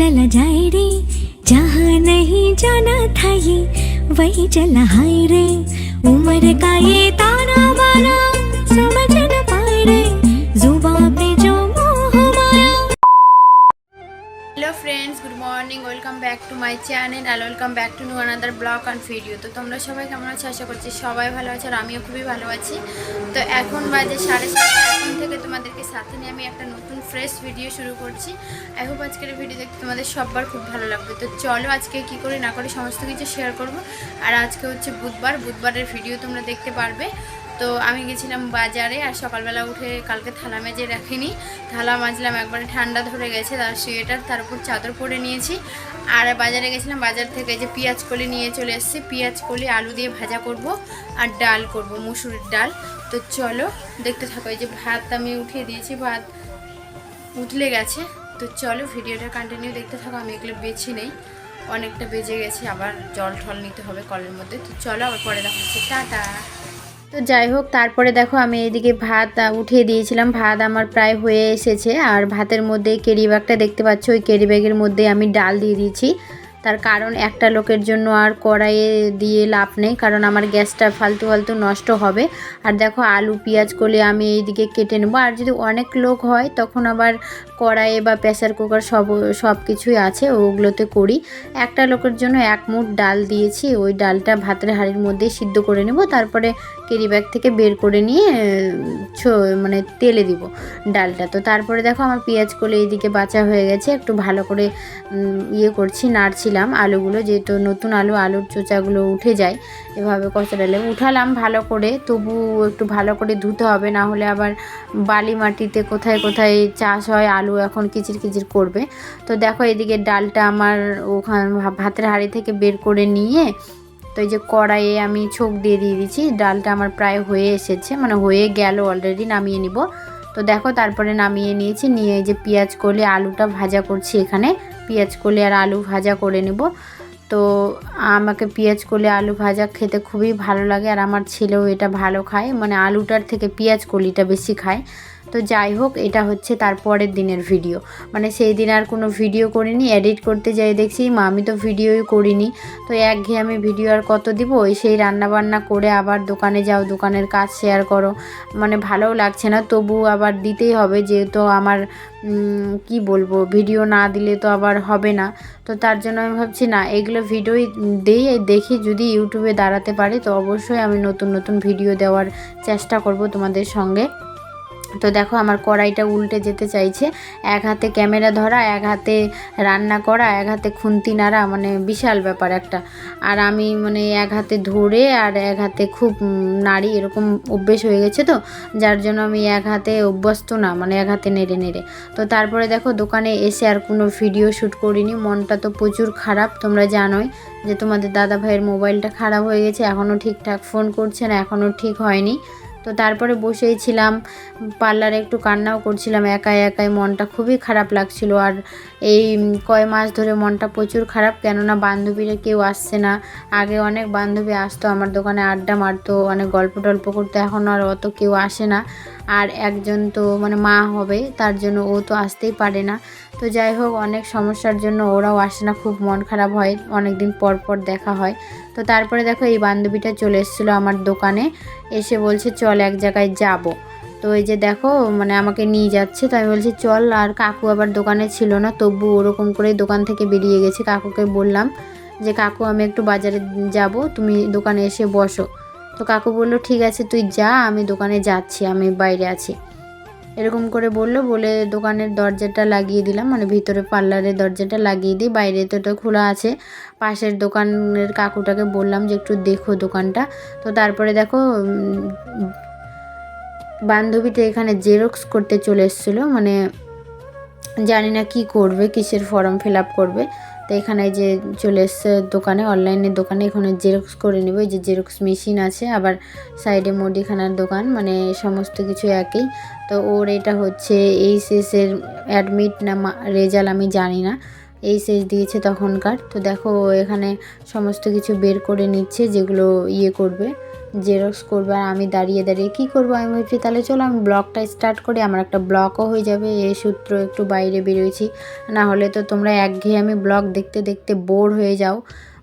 चला जाए रे जहाँ नहीं जाना था ये वही चला हाय रे उम्र का ये ताना बाना समझ न पाए रे जुबा पे जो मोह माया hello friends good morning welcome back to my channel R welcome back to new another blog and video তো তোমরা সবাই কেমন আছো আশা করছি সবাই ভালো আছে আর আমিও খুবই ভালো আছি তো এখন বাজে সাড়ে সাতটা এখন থেকে তোমাদেরকে সাথে নিয়ে আমি একটা নতুন ফ্রেশ ভিডিও শুরু করছি। আই হোপ আজকের ভিডিও দেখতে তোমাদের সববার খুব ভালো লাগবে। তো চলো আজকে কি করে না করে সমস্ত কিছু শেয়ার করব। আর আজকে হচ্ছে বুধবার। বুধবারের ভিডিও তোমরা দেখতে পারবে। তো আমি গেছিলাম বাজারে আর সকালবেলা উঠে কালকে থালা মেজে রাখিনি। থালা মাজলাম, একবারে ঠান্ডা ধরে গেছে, তার সোয়েটার, তার উপর চাদর পরে নিয়েছি। আর বাজারে গেছিলাম, বাজার থেকে যে পেঁয়াজ কলি নিয়ে চলে এসেছি, পেঁয়াজ কলি, আলু দিয়ে ভাজা করব আর ডাল করব, মুসুরির ডাল। তো চলো, দেখতে থাকো, এই যে ভাত আমি উঠিয়ে দিয়েছি, ভাত উঠলে গেছে। তো চলো, ভিডিওটা কন্টিনিউ দেখতে থাকো, আমি এগুলো বেছি নেই। অনেকটা বেজে গেছে, আবার জল ঠল নিতে হবে কলের মধ্যে। তো চলো, আবার পরে দেখা হচ্ছে। টাটা। তো যাই হোক, তারপরে দেখো আমি এদিকে ভাত উঠিয়ে দিয়েছিলাম। ভাত আমার প্রায় হয়ে এসেছে। আর ভাতের মধ্যে কেরি ব্যাগটা দেখতে পাচ্ছ, ওই কেরি ব্যাগের মধ্যে আমি ডাল দিয়ে দিয়েছি। তার কারণ একটা লোকের জন্য আর কড়াইয়ে দিয়ে লাভ নেই, কারণ আমার গ্যাসটা ফালতু ফালতু নষ্ট হবে। আর দেখো আলু, পেঁয়াজ করলে আমি এইদিকে কেটে নেব। আর যদি অনেক লোক হয়, তখন আবার কড়াইয়ে বা প্রেসার কুকার সব সব কিছুই আছে, ওগুলোতে করি। একটা লোকের জন্য এক মুঠ ডাল দিয়েছি, ওই ডালটা ভাতের হাঁড়ির মধ্যে সিদ্ধ করে নেব। তারপরে কেরি ব্যাগ থেকে বের করে নিয়ে মানে তেলে দিব ডালটা। তো তারপরে দেখো আমার পেঁয়াজ কলে এইদিকে বাঁচা হয়ে গেছে। একটু ভালো করে ইয়ে করছি, নাড়ছিলাম। আলুগুলো যেহেতু নতুন আলু, আলুর চোচাগুলো উঠে যায়, এভাবে কচা ডালে উঠালাম ভালো করে, তবু একটু ভালো করে ধুতে হবে, না হলে আবার বালি মাটিতে কোথায় কোথায় চাষ হয়, আলু এখন কিচির কিচির করবে। তো দেখো এদিকে ডালটা আমার ওখান ভাতের হাঁড়ি থেকে বের করে নিয়ে তো এই যে কড়াইয়ে আমি ছোক দিয়ে দিয়ে দিচ্ছি, ডালটা আমার প্রায় হয়ে এসেছে মানে হয়ে গেল অলরেডি নামিয়ে নিব। তো দেখো তারপরে নামিয়ে নিয়েছি, নিয়ে এই যে পেঁয়াজ কলে, আলুটা ভাজা করছি এখানে, পেঁয়াজ কলে আর আলু ভাজা করে নেব। তো আমাকে পেঁয়াজ কলে, আলু ভাজা খেতে খুবই ভালো লাগে আর আমার ছেলেও এটা ভালো খায় মানে আলুটার থেকে পেঁয়াজ কলিটা বেশি খায়। তো যাই হোক, এটা হচ্ছে তার পরের দিনের ভিডিও মানে সেই দিন আর কোনো ভিডিও করিনি এডিট করতে যাই দেখছি, মা, আমি তো ভিডিওই করিনি। তো একঘেয়ে আমি ভিডিও আর কত দিব? ওই সেই রান্না বান্না করে আবার দোকানে যাও, দোকানের কাজ শেয়ার করো। মানে ভালোও লাগছে না, তবু আবার দিতেই হবে, যেহেতু আমার কি বলব ভিডিও না দিলে তো আবার হবে না। তো তার জন্য আমি ভাবছি, না, এগুলো ভিডিওই দিই, দেখি যদি ইউটিউবে দাঁড়াতে পারে। তো অবশ্যই আমি নতুন নতুন ভিডিও দেওয়ার চেষ্টা করব তোমাদের সঙ্গে। তো দেখো আমার কড়াইটা উল্টে যেতে চাইছে। এক হাতে ক্যামেরা ধরা, এক হাতে রান্না করা, এক হাতে খুন্তি নাড়া মানে বিশাল ব্যাপার একটা। আর আমি মানে এক হাতে ধরে আর এক হাতে খুব নাড়ি, এরকম অভ্যেস হয়ে গেছে তো, যার জন্য আমি এক হাতে অভ্যস্ত না মানে এক হাতে নেড়ে নেড়ে। তো তারপরে দেখো দোকানে এসে আর কোনো ভিডিও শ্যুট করিনি, মনটা তো প্রচুর খারাপ, তোমরা জানোই যে তোমাদের দাদা ভাইয়ের মোবাইলটা খারাপ হয়ে গেছে এখনও ঠিকঠাক ফোন করছে না এখনও ঠিক হয়নি। তো তারপরে বসেই ছিলাম, পার্লারে একটু কান্নাও করছিলাম, একাই একাই মনটা খুবই খারাপ লাগছিল। আর এই কয় মাস ধরে মনটা প্রচুর খারাপ, কেননা বান্ধবীরা কেউ আসছে না। আগে অনেক বান্ধবী আসতো, আমার দোকানে আড্ডা মারতো, অনেক গল্প টল্প করতো, এখন আর অত কেউ আসে না। আর একজন তো মানে মা হবে, তার জন্য ও তো আসতেই পারে না। তো যাই হোক, অনেক সমস্যার জন্য ওরাও আসে না। খুব মন খারাপ হয় অনেক দিন পর পর দেখা হয়। তো তারপরে দেখো, এই বান্ধবীটা চলে এসেছিল আমার দোকানে। এসে বলছে, চল এক জায়গায় যাব। তো এই যে দেখো মানে আমাকে নিয়ে যাচ্ছে তো আমি বলছি, চল। আর কাকু আবার দোকানে ছিল না, তবু ওরকম করে দোকান থেকে বেরিয়ে গেছে। কাকুকে বললাম যে, কাকু, আমি একটু বাজারে যাব, তুমি দোকানে এসে বসো। তো কাকু বলল, ঠিক আছে, তুই যা, আমি দোকানে যাচ্ছি, আমি বাইরে আছি। এরকম করে বলল, বলে দোকানের দরজাটা লাগিয়ে দিলাম। মানে ভিতরে পার্লারের দরজাটা লাগিয়ে দিই। বাইরে তো এটা খোলা আছে। পাশের দোকানের কাকুটাকে বললাম যে, একটু দেখো দোকানটা। তো তারপরে দেখো বান্ধবীটা এখানে জেরক্স করতে চলে এসেছিল। মানে জানি না কি করবে, কিসের ফর্ম ফিল আপ করবে। তো এখানে যে চলে এসছে দোকানে অনলাইনের দোকানে এখানে জেরক্স করে নেবে। এই যে জেরক্স মেশিন আছে, আবার সাইডে মুদিখানার দোকান মানে সমস্ত কিছু একই। তো ওর এটা হচ্ছে এইচএসের অ্যাডমিট না রেজাল্ট আমি জানি না। এইচএস দিয়েছে তখনকার। তো দেখো এখানে সমস্ত কিছু বের করে নিচ্ছে, যেগুলো ইয়ে করবে। জেরক্স করবে আর আমি দাঁড়িয়ে দাঁড়িয়ে কী করব আমি ভাবছি তাহলে চলো আমি ব্লগটা স্টার্ট করি, আমার একটা ব্লগও হয়ে যাবে, এ সূত্র একটু বাইরে বেরোয়েছি না হলে তো তোমরা একঘেয়ে আমি ব্লগ দেখতে দেখতে বোর হয়ে যাও।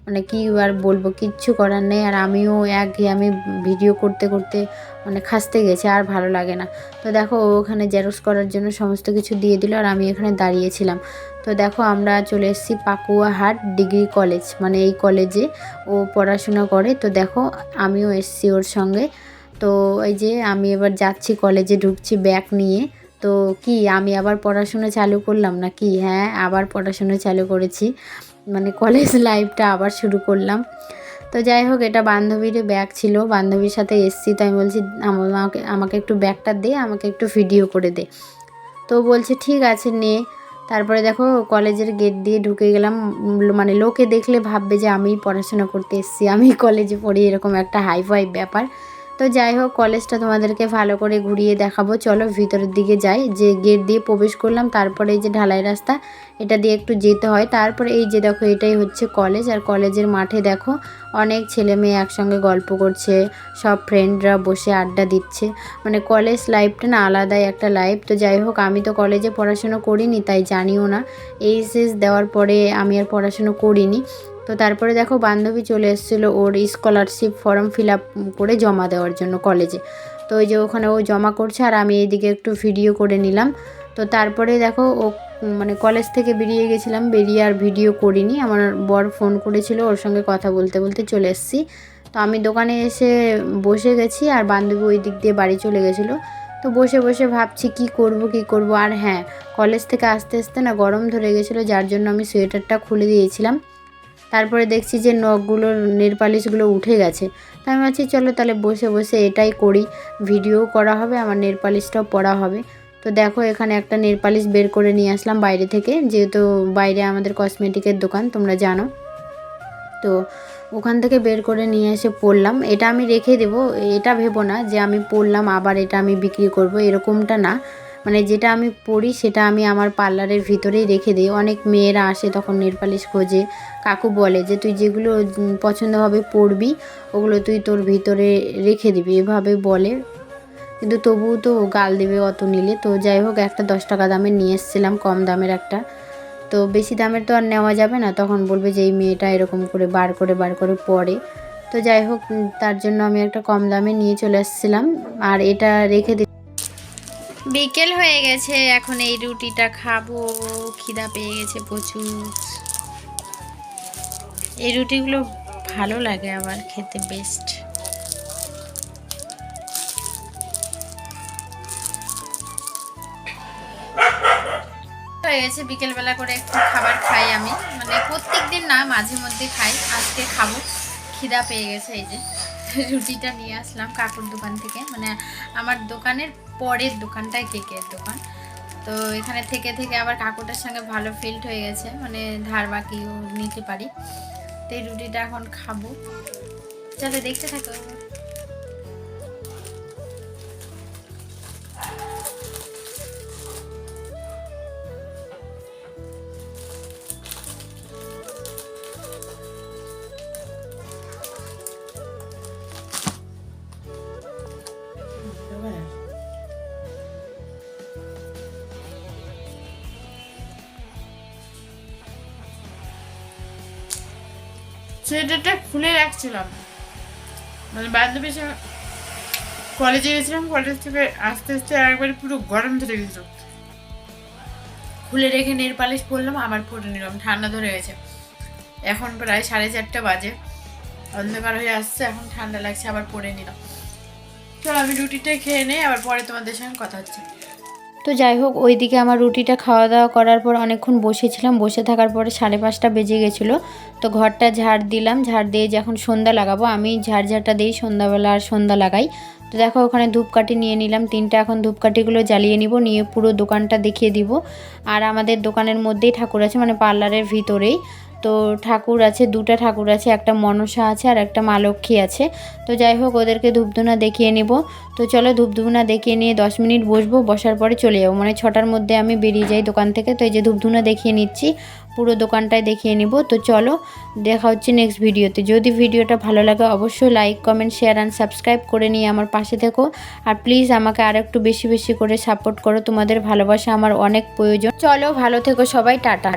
মানে কী আর বলব, কিচ্ছু করার নেই। আর আমিও একঘেয়ে আমি ভিডিও করতে করতে মানে খাসতে গেছে, আর ভালো লাগে না। তো দেখো ওখানে জেরক্স করার জন্য সমস্ত কিছু দিয়ে দিল, আর আমি এখানে দাঁড়িয়েছিলাম। তো দেখো, আমরা চলে এসেছি পাকুয়াহাট ডিগ্রি কলেজ। মানে এই কলেজে ও পড়াশোনা করে। তো দেখো, আমিও এসেছি ওর সঙ্গে। তো এই যে আমি এবার যাচ্ছি কলেজে, ঢুকছি ব্যাগ নিয়ে। তো কি, আমি আবার পড়াশোনা চালু করলাম না কি হ্যাঁ আবার পড়াশোনা চালু করেছি। মানে কলেজ লাইফটা আবার শুরু করলাম। তো যাই হোক, এটা বান্ধবীর ব্যাগ ছিল। বান্ধবীর সাথে এসছি, তো আমি বলছি, আমাকে আমাকে একটু ব্যাগটা দে, আমাকে একটু ভিডিও করে দে। তো বলছে, ঠিক আছে, নে। তারপরে দেখো, কলেজের গেট দিয়ে ঢুকে গেলাম। মানে লোকে দেখলে ভাববে যে আমি পড়াশোনা করতে এসেছি আমি কলেজে পড়ি। এরকম একটা হাই ফাই ব্যাপার। তো যাই হোক, কলেজটা তোমাদেরকে ভালো করে ঘুরিয়ে দেখাবো। চলো ভিতরের দিকে যাই। যে গেট দিয়ে প্রবেশ করলাম, তারপরে এই যে ঢালাই রাস্তা, এটা দিয়ে একটু যেতে হয়। তারপরে এই যে দেখো, এটাই হচ্ছে কলেজ। আর কলেজের মাঠে দেখো, অনেক ছেলে মেয়ে একসঙ্গে গল্প করছে। সব ফ্রেন্ডরা বসে আড্ডা দিচ্ছে। মানে কলেজ লাইফটা না আলাদাই একটা লাইফ তো যাই হোক, আমি তো কলেজে পড়াশুনো করিনি, তাই জানিও না। এইচএস দেওয়ার পরে আমি আর পড়াশুনো করিনি। তো তারপরে দেখো বান্ধবী চলে এসেছিল ওর স্কলারশিপ ফর্ম ফিল আপ করে জমা দেওয়ার জন্য কলেজে তো ওই যে ওখানে ও জমা করছে আর আমি এইদিকে একটু ভিডিও করে নিলাম। তো তারপরে দেখো ও মানে কলেজ থেকে বেরিয়ে গেছিলাম, বেরিয়ে আর ভিডিও করিনি। আমার বর ফোন করেছিল, ওর সঙ্গে কথা বলতে বলতে চলে এসেছি। তো আমি দোকানে এসে বসে গেছি আর বান্ধবী ওই দিক দিয়ে বাড়ি চলে গেছিল। তো বসে বসে ভাবছি কি করব কি করব? আর হ্যাঁ কলেজ থেকে আসতে আসতে না গরম ধরে গেছিল, যার জন্য আমি সোয়েটারটা খুলে দিয়েছিলাম। তারপরে দেখছি যে নখগুলোর নেল পালিশগুলো উঠে গেছে। তাই আমি ভাবছি, চলো তাহলে বসে বসে এটাই করি। ভিডিও করা হবে, আমার নেল পালিশটাও পড়া হবে। তো দেখো, এখানে একটা নেল পালিশ বের করে নিয়ে আসলাম বাইরে থেকে। যেহেতু বাইরে আমাদের কসমেটিকের দোকান, তোমরা জানো। তো ওখান থেকে বের করে নিয়ে এসে পড়লাম এটা আমি রেখে দেব, এটা ভেবো না যে আমি পড়লাম আবার এটা আমি বিক্রি করব, এরকমটা না। মানে যেটা আমি পড়ি সেটা আমি আমার পার্লারের ভিতরেই রেখে দিই। অনেক মেয়েরা আসে তখন নেল পালিশ খোঁজে। কাকু বলে যে, তুই যেগুলো পছন্দ হবে পড়বি, ওগুলো তুই তোর ভিতরে রেখে দিবি। এভাবে বলে। কিন্তু তবুও তো গাল দেবে অত নিলে। তো যাই হোক, একটা দশ টাকা দামের নিয়ে এসেছিলাম, কম দামের একটা। তো বেশি দামের তো আর নেওয়া যাবে না। তখন বলবে যে, এই মেয়েটা এরকম করে বার করে বার করে পড়ে। তো যাই হোক তার জন্য আমি একটা কম দামে নিয়ে চলে এসেছিলাম। আর এটা রেখে বিকেল হয়ে গেছে, এখন এই রুটিটা খাব, খিদা পেয়ে গেছে প্রচুর। এই রুটিগুলো ভালো লাগে আবার খেতে বেস্ট হয়ে গেছে, বিকেলবেলা করে একটু খাবার খাই আমি। মানে প্রত্যেক দিন না, মাঝে মধ্যে খাই, আজকে খাব। খিদা পেয়ে গেছে এই যে। রুটিটা নিয়ে আসলাম কাকুর দোকান থেকে। মানে আমার দোকানের পরের দোকানটাই কেকের দোকান। তো এখানে থেকে থেকে আবার কাকুটার সঙ্গে ভালো ফিল্ড হয়ে গেছে মানে ধার বাকিও নিতে পারি। তো এই রুটিটা এখন খাব। চলো দেখতে থাকো। সোয়েটারটা খুলে রাখছিলাম। মানে বান্ধবীর সঙ্গে কলেজে গেছিলাম কলেজ থেকে আস্তে আস্তে একবারে পুরো গরম ধরে গেছিল। খুলে রেখে নেল পালিশ পরলাম আবার পরে নিলাম, ঠান্ডা ধরে গেছে। এখন প্রায় সাড়ে চারটা বাজে। অন্ধকার হয়ে আসছে, এখন ঠান্ডা লাগছে, আবার পরে নিলাম। চলো আমি রুটিটা খেয়ে নেই, আবার পরে তোমাদের সঙ্গে কথা হচ্ছে। তো যাই হোক, ওইদিকে আমার রুটিটা খাওয়া দাওয়া করার পর অনেকক্ষণ বসেছিলাম। বসে থাকার পরে সাড়ে পাঁচটা বেজে গেছিল। তো ঘরটা ঝাড় দিলাম। ঝাড় দিয়ে যখন সন্ধ্যা লাগাবো, আমি ঝাড় ঝাড়টা দিই, সন্ধ্যাবেলা আর সন্ধ্যা লাগাই। তো দেখো, ওখানে ধূপকাঠি নিয়ে নিলাম। তিনটা এখন ধূপকাঠিগুলো জ্বালিয়ে নিব, নিয়ে পুরো দোকানটা দেখিয়ে দিব। আর আমাদের দোকানের মধ্যেই ঠাকুর আছে মানে পার্লারের ভিতরেই। তো ঠাকুর আছে, দুটা ঠাকুর আছে, একটা মনসা আছে আর একটা মা লক্ষ্মী আছে। তো যাই হোক, ওদেরকে ধূপধুনা দেখিয়ে নিব। তো চলো ধূপধুনা দেখিয়ে নিয়ে দশ মিনিট বসবো, বসার পরে চলে যাব। মানে ছটার মধ্যে আমি বেরিয়ে যাই দোকান থেকে। তো এই যে ধূপধুনা দেখিয়ে নিচ্ছি, পুরো দোকানটায় দেখিয়ে নিব। তো চলো, দেখা হচ্ছে নেক্সট ভিডিওতে যদি ভিডিওটা ভালো লাগে, অবশ্যই like comment share and subscribe করে নিয়ে আমার পাশে থেকো। আর প্লিজ আমাকে আর একটু বেশি বেশি করে সাপোর্ট করো। তোমাদের ভালোবাসা আমার অনেক প্রয়োজন। চলো, ভালো থেকো সবাই, টাটা।